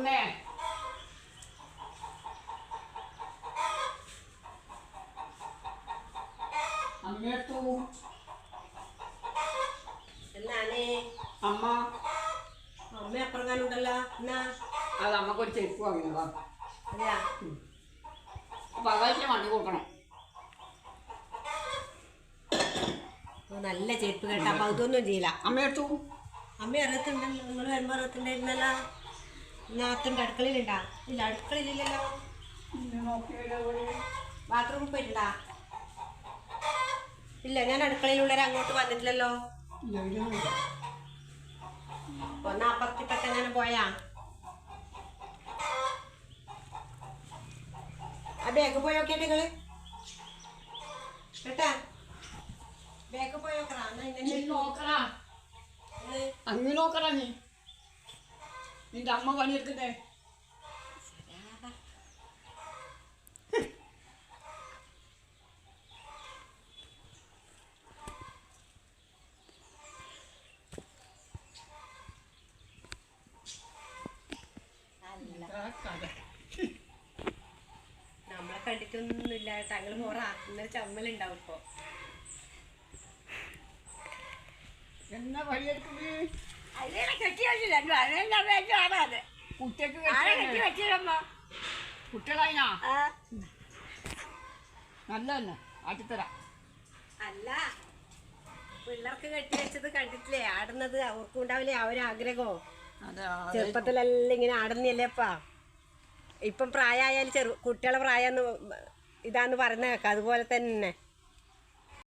തുറന്നേ അമ്മയെത്തു എന്നാണേ? അമ്മ. അമ്മ അപ്പുറങ്ങാനുണ്ടല്ലോ. എന്നാ? അത് അമ്മക്കൊരു ചെരുപ്പ് വാങ്ങിയതാ അല്ല ഭഗവാനെ വണ്ടി കൊടുക്കണം. നല്ല ചെരുപ്പ് കേട്ടാ. അപ്പൊ അതൊന്നും ചെയ്യില്ല. അമ്മയെടുത്തു അമ്മ അറിയത്തുണ്ടല്ലോ നിങ്ങൾ വരുമ്പോൾ അറിയത്തുണ്ടായിരുന്നല്ലോ നാത്തുണ്ട് അടുക്കളയിലുണ്ടാ ഇല്ല അടുക്കളയിലില്ലല്ലോ. ബാത്റൂമിൽ പോയിട്ടുണ്ടാ? ഇല്ല ഞാൻ അടുക്കളയിലുള്ളവരെ അങ്ങോട്ട് വന്നിട്ടില്ലല്ലോ. ഒന്ന് അപ്പുറത്തിപ്പത്തെ എങ്ങനെ പോയാ? ആ ബാഗ് പോയി നോക്കിയാ നിങ്ങൾ. കേട്ടാ ബാഗ് പോയി നോക്കറാ എന്നാ ഇന്നെ നോക്കറാ അങ്ങ് നോക്കറാ നീ. നിന്റെ അമ്മ പണിയെടുക്കട്ടെ അല്ല ആ കഥ. നമ്മളെ കണ്ടിട്ടൊന്നുമില്ല തങ്ങൾ പോറ ഇന്നലെ ചമ്മലുണ്ടാവും ഇപ്പൊ എന്നാ പണിയെടുക്കുന്നത് അതിനെ കെട്ടി വെച്ചില്ല അതെല്ലാം വേണ്ടി ആടാതെ കുട്ടിക്ക് ആരെ കെട്ടി വെച്ചില്ലമ്മ കുട്ടികളായിനാ? ആ. നല്ലതന്നെ. ആട്ടിത്തരാം. അല്ല പിള്ളേർക്ക് കെട്ടി വെച്ചത് കണ്ടിട്ടില്ലേ? ആടുന്നത് അവർക്കും ഉണ്ടാവില്ലേ? അതെ ചെറുപ്പത്തിലെല്ലാം ഇങ്ങനെ ആടുന്നില്ലേപ്പാ ഇപ്പം? പ്രായമായാലും ചെറു കുട്ടികളെ പ്രായം ഇതാന്ന് പറയുന്ന കേൾക്കാം. അതുപോലെ തന്നെ.